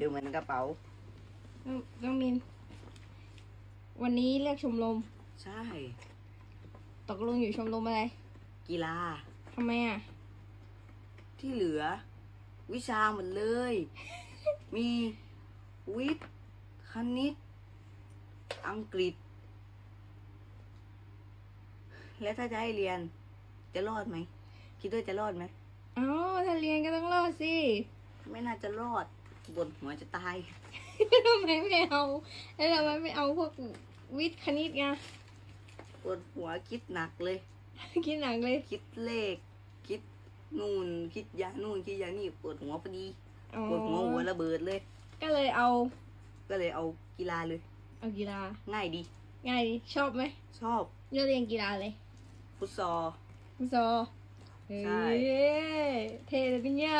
ดูเหมือนกระเป๋า น้องน้องมิน วันนี้เลือกชมรม ใช่ ตกลงอยู่ชมรมอะไรกีฬา ทำไมอะ ที่เหลือ วิชาหมดเลย มีวิทย์คณิต อังกฤษ แล้วถ้าจะให้เรียน จะรอดไหม คิดว่าจะรอดไหม เอ้าถ้าเรียนก็ต้องรอดสิ ไม่น่าจะรอด บนหัวจะตาย ทำไมไม่เอาแล้วทำไมไม่เอาพวกวิทย์คณิตไงปวดหัวคิดหนักเลย คิดหนักเลย คิดเลข คิดนู่น คิดยานู่นคิดยานี่ปวดหัวพอดีอ๋อปวดหัวหัวระเบิดเลย ก็เลยเอา ก็เลยเอากีฬาเลย เอากีฬาง่ายดี ง่ายดีชอบไหมชอบเลือกเรียนกีฬาเลยฟุตซอล ฟุตซอลเฮ้ใช่ยเท่เลยพี่เนี่ย